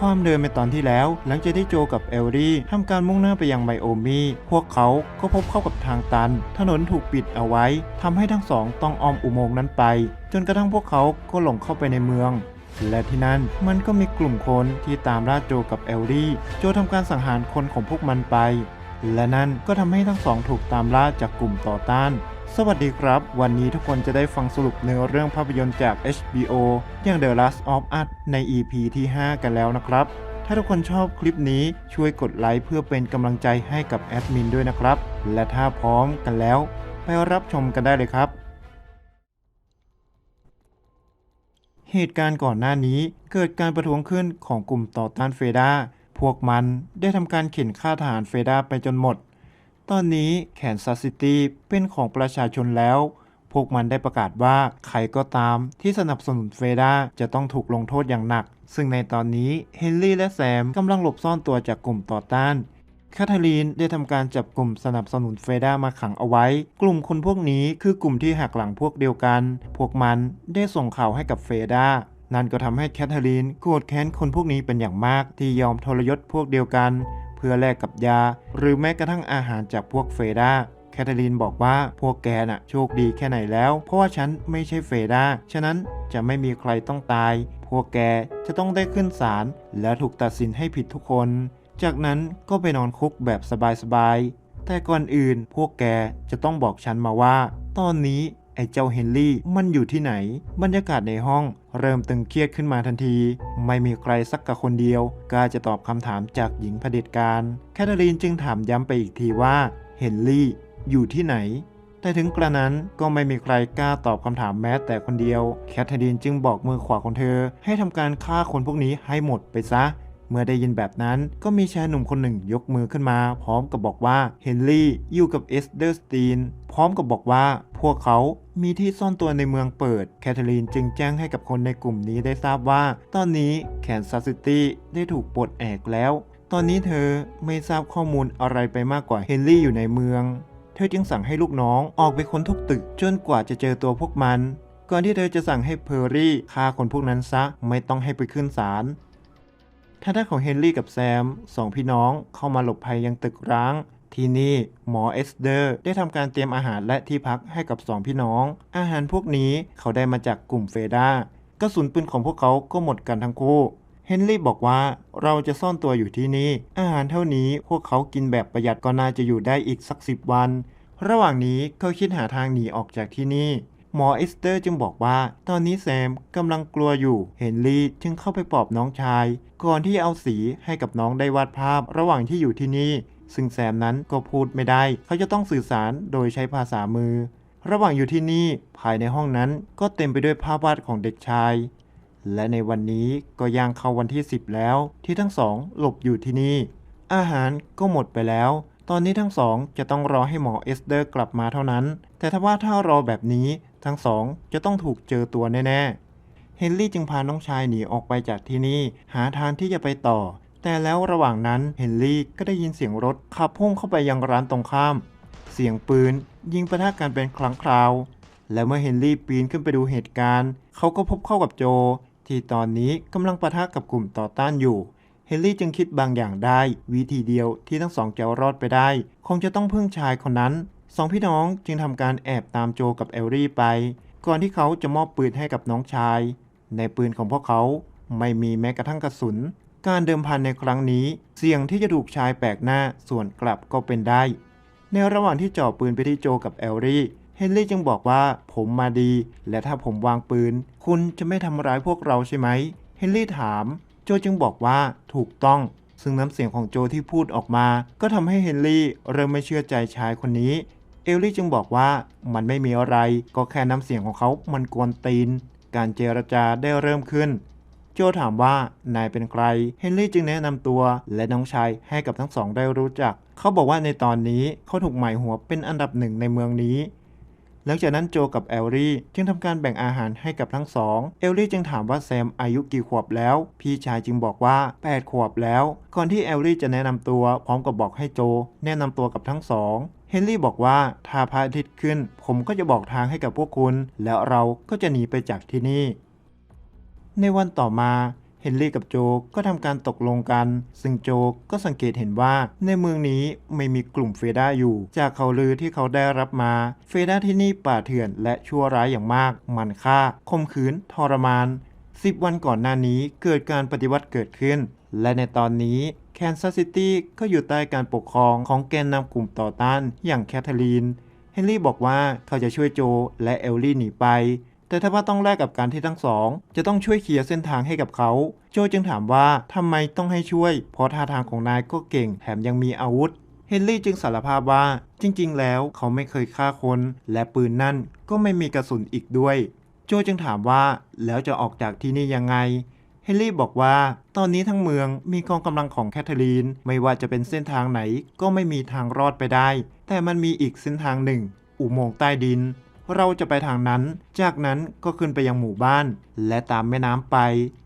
ความเดิมในตอนที่แล้ว หลังจากที่โจกับเอลลี่ทำการมุ่งหน้าไปยังไมโอมี พวกเขาก็พบเข้ากับทางตัน ถนนถูกปิดเอาไว้ทำให้ทั้งสองต้องอ้อมอุโมงค์นั้นไป จนกระทั่งพวกเขาก็หลงเข้าไปในเมืองและที่นั่นมันก็มีกลุ่มคนที่ตามล่าโจกับเอลลี่ โจทำการสังหารคนของพวกมันไป และนั่นก็ทำให้ทั้งสองถูกตามล่าจากกลุ่มต่อต้าน สวัสดีครับ วันนี้ทุกคนจะได้ฟังสรุปเนื้อเรื่องภาพยนตร์จาก HBO อย่าง The Last of Us ใน EP ที่ 5 กันแล้วนะครับ ถ้าทุกคนชอบคลิปนี้ช่วยกดไลค์เพื่อเป็นกำลังใจให้กับแอดมินด้วยนะครับ และถ้าพร้อมกันแล้ว ไปรับชมกันได้เลยครับเหตุการณ์ก่อนหน้านี้เกิดการประท้วงขึ้นของกลุ่มต่อต้านเฟดา พวกมันได้ทำการเข็นฆ่าทหารเฟดาไปจนหมด ตอนนี้แคนซัสซิตี้เป็นของประชาชนแล้ว พวกมันได้ประกาศว่าใครก็ตามที่สนับสนุนเฟดาจะต้องถูกลงโทษอย่างหนัก ซึ่งในตอนนี้เฮนรี่และแซมกำลังหลบซ่อนตัวจากกลุ่มต่อต้านแคทเธอรีนได้ทำการจับกลุ่มสนับสนุนเฟด้ามาขังเอาไว้ กลุ่มคนพวกนี้คือกลุ่มที่หักหลังพวกเดียวกัน พวกมันได้ส่งข่าวให้กับเฟด้า นั่นก็ทำให้แคทเธอรีนโกรธแค้นคนพวกนี้เป็นอย่างมากที่ยอมทรยศพวกเดียวกัน เพื่อแลกกับยา หรือแม้กระทั่งอาหารจากพวกเฟด้าแคทเธอรีนบอกว่าพวกแกน่ะโชคดีแค่ไหนแล้ว เพราะว่าฉันไม่ใช่เฟด้าฉะนั้นจะไม่มีใครต้องตาย พวกแกจะต้องได้ขึ้นศาลและถูกตัดสินให้ผิดทุกคน จากนั้นก็ไปนอนคุกแบบสบายๆแต่ก่อนอื่นพวกแกจะต้องบอกฉันมาว่า ตอนนี้ ไอ้เจ้าเฮนรี่มันอยู่ที่ไหน บรรยากาศในห้อง เริ่มตึงเครียดขึ้นมาทันที ไม่มีใครสักกะคนเดียวกล้าจะตอบคำถามจากหญิงเผด็จการแคทเธอรีนจึงถามย้ำไปอีกทีว่าเฮนรี่อยู่ที่ไหนแต่ถึงกระนั้นก็ไม่มีใครกล้าตอบคำถามแม้แต่คนเดียว แคทเธอรีนจึงบอกมือขวาของเธอ ให้ทำการฆ่าคนพวกนี้ให้หมดไปซะ เมื่อได้ยินแบบนั้นก็มีชายหนุ่มคนหนึ่งยกมือขึ้นมา พร้อมกับบอกว่าเฮนรี่อยู่กับเอสเดอร์สตีน พร้อมกับบอกว่าพวกเขามีที่ซ่อนตัวในเมืองเปิด แคทเธอรีนจึงแจ้งให้กับคนในกลุ่มนี้ได้ทราบว่า ตอนนี้แคนซัสซิตี้ได้ถูกปลดแอกแล้ว ตอนนี้เธอไม่ทราบข้อมูลอะไรไปมากกว่าเฮนรี่อยู่ในเมือง เธอจึงสั่งให้ลูกน้องออกไปค้นทุกตึกจนกว่าจะเจอตัวพวกมัน ก่อนที่เธอจะสั่งให้เพอร์รี่ฆ่าคนพวกนั้นซะไม่ต้องให้ไปขึ้นศาล ทางด้านของเฮนรี่กับแซมสองพี่น้องเข้ามาหลบภัยยังตึกร้าง ที่นี่หมอเอสเดอร์ได้ทำการเตรียมอาหารและที่พักให้กับสองพี่น้อง อาหารพวกนี้เขาได้มาจากกลุ่มเฟดากระสุนปืนของพวกเขาก็หมดกันทั้งคู่เฮนรี่บอกว่าเราจะซ่อนตัวอยู่ที่นี่ อาหารเท่านี้พวกเขากินแบบประหยัดก็น่าจะอยู่ได้อีกสักสิบวัน ระหว่างนี้เขาคิดหาทางหนีออกจากที่นี่ หมอเอสเตอร์จึงบอกว่า ตอนนี้แซมกำลังกลัวอยู่ เฮนรี่จึงเข้าไปปลอบน้องชาย ก่อนที่เอาสีให้กับน้องได้วาดภาพระหว่างที่อยู่ที่นี่ ซึ่งแซมนั้นก็พูดไม่ได้ เขาจะต้องสื่อสารโดยใช้ภาษามือ ระหว่างอยู่ที่นี่ภายในห้องนั้นก็เต็มไปด้วยภาพวาดของเด็กชาย และในวันนี้ก็ย่างเข้าวันที่ 10 แล้ว ที่ทั้งสองหลบอยู่ที่นี่ อาหารก็หมดไปแล้วตอนนี้ทั้งสองจะต้องรอให้หมอเอสเดอร์กลับมาเท่านั้น แต่ถ้าว่าถ้ารอแบบนี้ ทั้งสองจะต้องถูกเจอตัวแน่ๆ เฮนรี่จึงพาน้องชายหนีออกไปจากที่นี่ หาทางที่จะไปต่อ แต่แล้วระหว่างนั้นเฮนรี่ก็ได้ยินเสียงรถขับพุ่งเข้าไปยังร้านตรงข้าม เสียงปืนยิงประทะกันเป็นครั้งคราว และเมื่อเฮนรี่ปีนขึ้นไปดูเหตุการณ์ เขาก็พบเข้ากับโจ ที่ตอนนี้กำลังประทะกับกลุ่มต่อต้านอยู่เฮนรี่จึงคิดบางอย่างได้ วิธีเดียวที่ทั้งสองจะรอดไปได้ คงจะต้องพึ่งชายคนนั้น สองพี่น้องจึงทำการแอบตามโจกับเอลลี่ไป ก่อนที่เขาจะมอบปืนให้กับน้องชาย ในปืนของพวกเขาไม่มีแม้กระทั่งกระสุน การเดิมพันในครั้งนี้ เสี่ยงที่จะถูกชายแปลกหน้าส่วนกลับก็เป็นได้ ในระหว่างที่จ่อปืนไปที่โจกับเอลลี่เฮนรี่จึงบอกว่าผมมาดี และถ้าผมวางปืน คุณจะไม่ทำร้ายพวกเราใช่ไหมเฮนรี่ถาม โจจึงบอกว่าถูกต้อง ซึ่งน้ำเสียงของโจที่พูดออกมา ก็ทำให้เฮนรี่เริ่มไม่เชื่อใจชายคนนี้ เอลลี่จึงบอกว่ามันไม่มีอะไรก็แค่น้ำเสียงของเขามันกวนตีน การเจรจาได้เริ่มขึ้น โจถามว่านายเป็นใคร เฮนรี่จึงแนะนำตัวและน้องชายให้กับทั้งสองได้รู้จัก เขาบอกว่าในตอนนี้เขาถูกหมายหัวเป็นอันดับหนึ่งในเมืองนี้ หลังจากนั้นโจกับเอลลี่จึงทำการแบ่งอาหารให้กับทั้งสอง เอลลี่จึงถามว่าแซมอายุกี่ขวบแล้ว พี่ชายจึงบอกว่า 8 ขวบแล้ว ก่อนที่เอลลี่จะแนะนำตัวพร้อมกับบอกให้โจ แนะนำตัวกับทั้งสอง เฮนรี่บอกว่าถ้าพระอาทิตย์ขึ้น ผมก็จะบอกทางให้กับพวกคุณ แล้วเราก็จะหนีไปจากที่นี่ ในวันต่อมาเฮนรี่กับโจก็ทำการตกลงกัน ซึ่งโจก็สังเกตเห็นว่า ในเมืองนี้ไม่มีกลุ่มเฟด้าอยู่ จากข่าวลือที่เขาได้รับมา เฟด้าที่นี่ป่าเถื่อนและชั่วร้ายอย่างมาก มันฆ่าข่มขืน ทรมานสิบวันก่อนหน้านี้เกิดการปฏิวัติเกิดขึ้น และในตอนนี้ แคนซัสซิตี้ก็อยู่ใต้การปกครองของแกนนำกลุ่มต่อต้านอย่างแคทเธอรีน เฮนรี่บอกว่าเขาจะช่วยโจและเอลลี่หนีไป แต่ถ้าว่าต้องแลกกับการที่ทั้งสอง จะต้องช่วยเคลียร์เส้นทางให้กับเขา โจจึงถามว่าทำไมต้องให้ช่วย เพราะท่าทางของนายก็เก่งแถมยังมีอาวุธ เฮนรี่จึงสารภาพว่าจริง ๆ แล้วเขาไม่เคยฆ่าคน และปืนนั่นก็ไม่มีกระสุนอีกด้วย โจจึงถามว่าแล้วจะออกจากที่นี่ยังไง เฮนรี่บอกว่า ตอนนี้ทั้งเมืองมีกองกำลังของแคทเธอรีน ไม่ว่าจะเป็นเส้นทางไหนก็ไม่มีทางรอดไปได้ แต่มันมีอีกเส้นทางหนึ่ง อุโมงค์ใต้ดิน เราจะไปทางนั้น จากนั้นก็ขึ้นไปยังหมู่บ้าน และตามแม่น้ำไป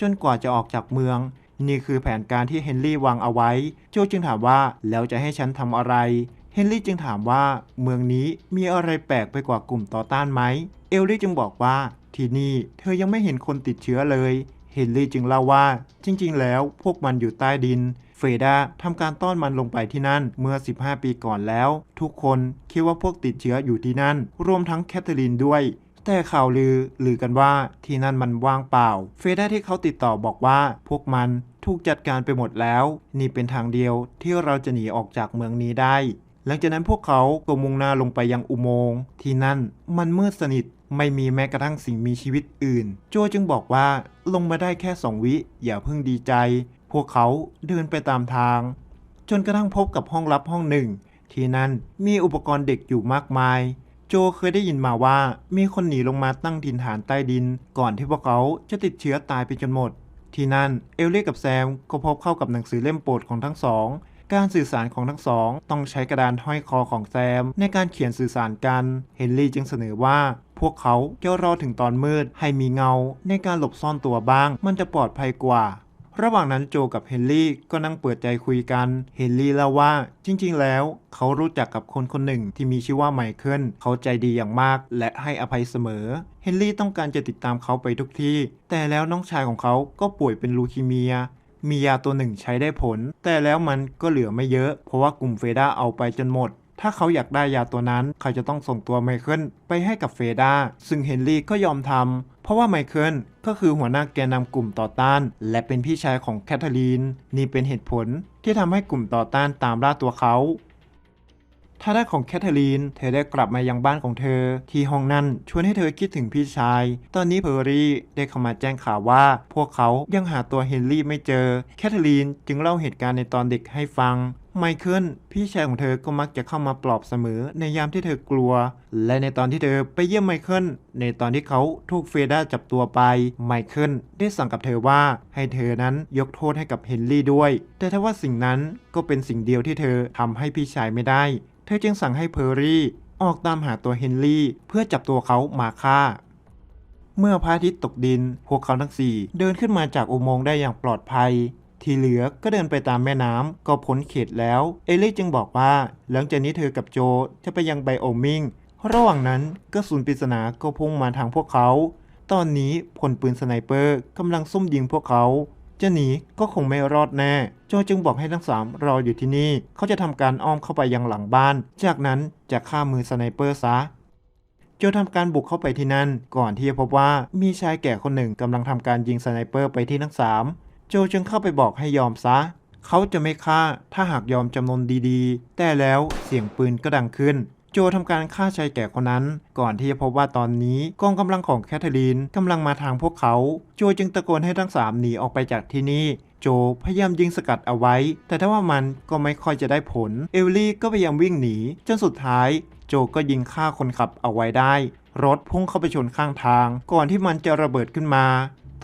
จนกว่าจะออกจากเมือง นี่คือแผนการที่เฮนรี่วางเอาไว้ โจจึงถามว่าแล้วจะให้ฉันทำอะไรเฮนรี่จึงถามว่าเมืองนี้มีอะไรแปลกไปกว่ากลุ่มต่อต้านไหม เอลลี่จึงบอกว่าที่นี่เธอยังไม่เห็นคนติดเชื้อเลย เฮนรี่จึงเล่าว่า จริง ๆ แล้วพวกมันอยู่ใต้ดิน เฟดาทำการต้อนมันลงไปที่นั่นเมื่อ 15 ปีก่อนแล้ว ทุกคนคิดว่าพวกติดเชื้ออยู่ที่นั่น รวมทั้งแคทเธอรีนด้วย แต่ข่าวลือลือกันว่าที่นั่นมันว่างเปล่า เฟดาที่เขาติดต่อบอกว่า พวกมันถูกจัดการไปหมดแล้ว นี่เป็นทางเดียวที่เราจะหนีออกจากเมืองนี้ได้หลังจากนั้นพวกเขาก็มุ่งหน้าลงไปยังอุโมงค์ที่นั่นมันมืดสนิท ไม่มีแม้กระทั่งสิ่งมีชีวิตอื่น โจจึงบอกว่าลงมาได้แค่สองวิ อย่าเพิ่งดีใจ พวกเขาเดินไปตามทาง จนกระทั่งพบกับห้องลับห้องหนึ่ง ที่นั่นมีอุปกรณ์เด็กอยู่มากมาย โจเคยได้ยินมาว่ามีคนหนีลงมาตั้งถิ่นฐานใต้ดิน ก่อนที่พวกเขาจะติดเชื้อตายไปจนหมด ที่นั่นเอลเลี่กับแซมก็พบเข้ากับหนังสือเล่มโปรดของทั้งสองการสื่อสารของทั้งสอง ต้องใช้กระดานห้อยคอของแซม ในการเขียนสื่อสารกัน เฮนรี่จึงเสนอว่า วกเขาจะรอถึงตอนมืด ให้มีเงาในการหลบซ่อนตัวบ้าง มันจะปลอดภัยกว่า ระหว่างนั้นโจกับเฮนรี่ก็นั่งเปิดใจคุยกัน เฮนรี่เล่าว่าจริงๆ แล้ว เขารู้จักกับคนคนหนึ่งที่มีชื่อว่าไมเคิลเขาใจดีอย่างมาก และให้อภัยเสมอ เฮนรี่ต้องการจะติดตามเขาไปทุกที่ แต่แล้วน้องชายของเขาก็ป่วยเป็นลูคีเมียมียาตัวหนึ่งใช้ได้ผล แต่แล้วมันก็เหลือไม่เยอะ เพราะว่ากลุ่มเฟด้าเอาไปจนหมด ถ้าเขาอยากได้ยาตัวนั้น เขาจะต้องส่งตัวไมเคิลไปให้กับเฟดา ซึ่งเฮนรี่ก็ยอมทำ เพราะว่าไมเคิลก็คือหัวหน้าแกนนำกลุ่มต่อต้าน และเป็นพี่ชายของแคทเธอรีน นี่เป็นเหตุผลที่ทำให้กลุ่มต่อต้านตามล่าตัวเขาถ้าได้ของแคทเธอรีน เธอได้กลับมายังบ้านของเธอ ที่ห้องนั้นชวนให้เธอคิดถึงพี่ชาย ตอนนี้เพอร์รี่ได้เข้ามาแจ้งข่าวว่า พวกเขายังหาตัวเฮนรี่ไม่เจอ แคทเธอรีนจึงเล่าเหตุการณ์ในตอนเด็กให้ฟัง ไมเคิลพี่ชายของเธอก็มักจะเข้ามาปลอบเสมอในยามที่เธอกลัว และในตอนที่เธอไปเยี่ยมไมเคิลในตอนที่เขาถูกเฟด้าจับตัวไปไมเคิลได้สั่งกับเธอว่าให้เธอนั้นยกโทษให้กับเฮนรี่ด้วย แต่ถ้าว่าสิ่งนั้นก็เป็นสิ่งเดียวที่เธอทำให้พี่ชายไม่ได้ เธอจึงสั่งให้เพอร์รี่ออกตามหาตัวเฮนรี่เพื่อจับตัวเขามาฆ่าเมื่อพระอาทิตย์ตกดิน พวกเขาทั้งสี่เดินขึ้นมาจากอุโมงค์ได้อย่างปลอดภัย ที่เหลือก็เดินไปตามแม่น้ำก็พ้นเขตแล้ว เอลลี่จึงบอกว่า หลังจากนี้เธอกับโจจะไปยังไบโอมิงระหว่างนั้นก็สูนปริศนาก็พุ่งมาทางพวกเขา ตอนนี้พลปืนสไนเปอร์กำลังซุ่มยิงพวกเขาจะหนีก็คงไม่รอดแน่ โจจึงบอกให้ทั้งสามรออยู่ที่นี่ เขาจะทำการอ้อมเข้าไปยังหลังบ้าน จากนั้นจะฆ่ามือสไนเปอร์ซะ โจทำการบุกเข้าไปที่นั่น ก่อนที่จะพบว่ามีชายแก่คนหนึ่งกำลังทำการยิงสไนเปอร์ไปที่ทั้งสาม โจจึงเข้าไปบอกให้ยอมซะ เขาจะไม่ฆ่าถ้าหากยอมจำนนดีๆ แต่แล้วเสียงปืนก็ดังขึ้น โจทำการฆ่าชายแก่คนนั้น ก่อนที่จะพบว่าตอนนี้กองกำลังของแคทเธอรีนกำลังมาทางพวกเขา โจจึงตะโกนให้ทั้งสามหนีออกไปจากที่นี่โจพยายามยิงสกัดเอาไว้ แต่ถ้าว่ามันก็ไม่ค่อยจะได้ผล เอลลี่ก็พยายามวิ่งหนี จนสุดท้าย โจก็ยิงฆ่าคนขับเอาไว้ได้ รถพุ่งเข้าไปชนข้างทาง ก่อนที่มันจะระเบิดขึ้นมา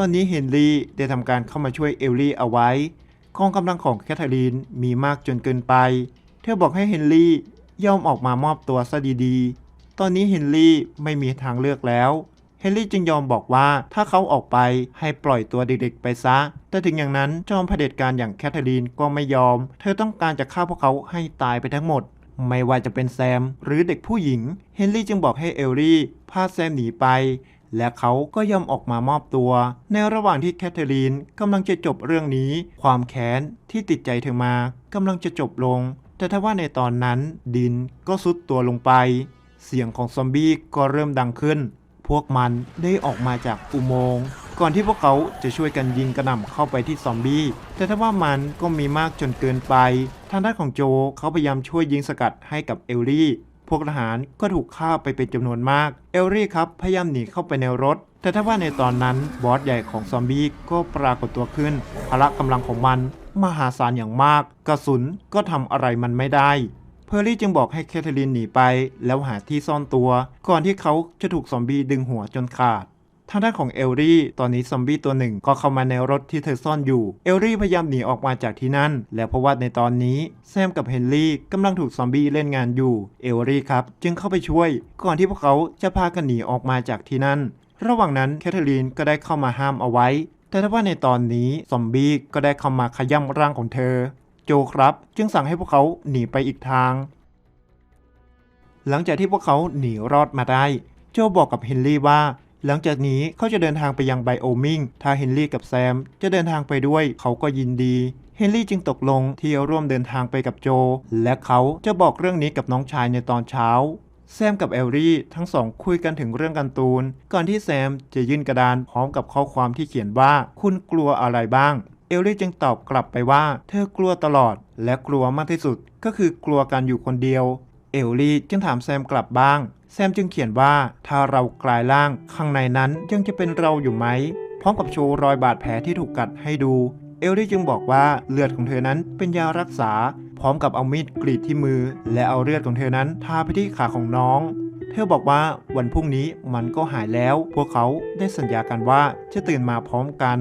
ตอนนี้เฮนรี่ได้ทำการเข้ามาช่วยเอลลี่เอาไว้กองกำลังของแคทเธอรีนมีมากจนเกินไป เธอบอกให้เฮนรี่ยอมออกมามอบตัวซะดีๆ ตอนนี้เฮนรี่ไม่มีทางเลือกแล้ว เฮนรี่จึงยอมบอกว่าถ้าเขาออกไปให้ปล่อยตัวเด็กๆไปซะ แต่ถึงอย่างนั้นจอมเผด็จการอย่างแคทเธอรีนก็ไม่ยอม เธอต้องการจะฆ่าพวกเขาให้ตายไปทั้งหมด ไม่ว่าจะเป็นแซมหรือเด็กผู้หญิง เฮนรี่จึงบอกให้เอลลี่พาแซมหนีไป และเขาก็ยอมออกมามอบตัว ในระหว่างที่แคทเธอรีนกำลังจะจบเรื่องนี้ ความแค้นที่ติดใจเธอมากำลังจะจบลง แต่ถ้าว่าในตอนนั้นดินก็ซุดตัวลงไป เสียงของซอมบี้ก็เริ่มดังขึ้น พวกมันได้ออกมาจากอุโมงค์ก่อนที่พวกเขาจะช่วยกันยิงกระหน่ำเข้าไปที่ซอมบี้ แต่ถ้าว่ามันก็มีมากจนเกินไป ทางด้านของโจเขาพยายามช่วยยิงสกัดให้กับเอลลี่ พวกทหารก็ถูกฆ่าไปเป็นจำนวนมาก เอลลี่ครับพยายามหนีเข้าไปในรถ แต่ถ้าว่าในตอนนั้นบอสใหญ่ของซอมบี้ก็ปรากฏตัวขึ้น พละกำลังของมันมหาศาลอย่างมาก กระสุนก็ทำอะไรมันไม่ได้ เพอร์รี่จึงบอกให้แคทเธอรีนหนีไป แล้วหาที่ซ่อนตัว ก่อนที่เขาจะถูกซอมบี้ดึงหัวจนขาด ทางด้านของเอลลี่ตอนนี้ซอมบี้ตัวหนึ่งก็เข้ามาในรถที่เธอซ่อนอยู่ เอลลี่พยายามหนีออกมาจากที่นั่น และเพราะว่าในตอนนี้แซมกับเฮนรี่กำลังถูกซอมบี้เล่นงานอยู่ เอลลี่ครับจึงเข้าไปช่วย ก่อนที่พวกเขาจะพากันหนีออกมาจากที่นั่น ระหว่างนั้นแคทเธอรีนก็ได้เข้ามาห้ามเอาไว้ แต่ถ้าว่าในตอนนี้ซอมบี้ก็ได้เข้ามาขย้ำร่างของเธอ โจครับ จึงสั่งให้พวกเขาหนีไปอีกทาง หลังจากที่พวกเขาหนีรอดมาได้ โจบอกกับเฮนรี่ว่า หลังจากนี้เขาจะเดินทางไปยังไบโอมิงถ้าเฮนรี่กับแซม จะเดินทางไปด้วยเขาก็ยินดี เฮนรี่จึงตกลงที่จะร่วมเดินทางไปกับโจ และเขาจะบอกเรื่องนี้กับน้องชายในตอนเช้า แซมกับเอลลี่ทั้งสองคุยกันถึงเรื่องการ์ตูน ก่อนที่แซมจะยื่นกระดานพร้อมกับข้อความที่เขียนว่า คุณกลัวอะไรบ้าง เอลลี่จึงตอบกลับไปว่า เธอกลัวตลอด และกลัวมากที่สุด ก็คือกลัวการอยู่คนเดียว เอลลี่จึงถามแซมกลับบ้าง แซมจึงเขียนว่าถ้าเรากลายร่างข้างในนั้นยังจะเป็นเราอยู่ไหม พร้อมกับโชว์รอยบาดแผลที่ถูกกัดให้ดู เอลลี่จึงบอกว่าเลือดของเธอนั้นเป็นยารักษา พร้อมกับเอามีดกรีดที่มือ และเอาเลือดของเธอนั้นทาไปที่ขาของน้อง เธอบอกว่าวันพรุ่งนี้มันก็หายแล้ว พวกเขาได้สัญญากันว่าจะตื่นมาพร้อมกัน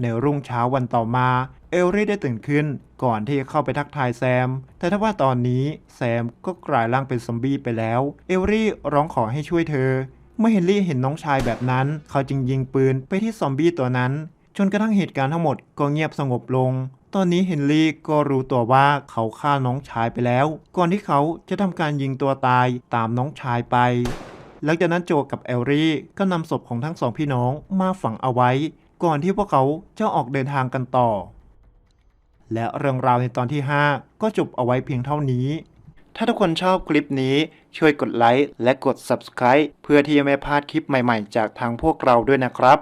ในรุ่งเช้าวันต่อมา เอลลี่ได้ตื่นขึ้นก่อนที่จะเข้าไปทักทายแซม แต่ถ้าว่าตอนนี้แซมก็กลายร่างเป็นซอมบี้ไปแล้ว เอลลี่ร้องขอให้ช่วยเธอ เมื่อเฮนรี่เห็นน้องชายแบบนั้น เขาจึงยิงปืนไปที่ซอมบี้ตัวนั้น จนกระทั่งเหตุการณ์ทั้งหมดก็เงียบสงบลง ตอนนี้เฮนรี่ก็รู้ตัวว่าเขาฆ่าน้องชายไปแล้ว ก่อนที่เขาจะทำการยิงตัวตายตามน้องชายไปหลังจากนั้นโจกับเอลลี่ก็นำศพของทั้งสองพี่น้องมาฝังเอาไว้ ก่อนที่พวกเขาจะออกเดินทางกันต่อ และเรื่องราวในตอนที่ 5 ก็จบเอาไว้เพียงเท่านี้ ถ้าทุกคนชอบคลิปนี้ช่วยกดไลค์และกด Subscribe เพื่อที่จะไม่พลาดคลิปใหม่ๆ จากทางพวกเราด้วยนะครับ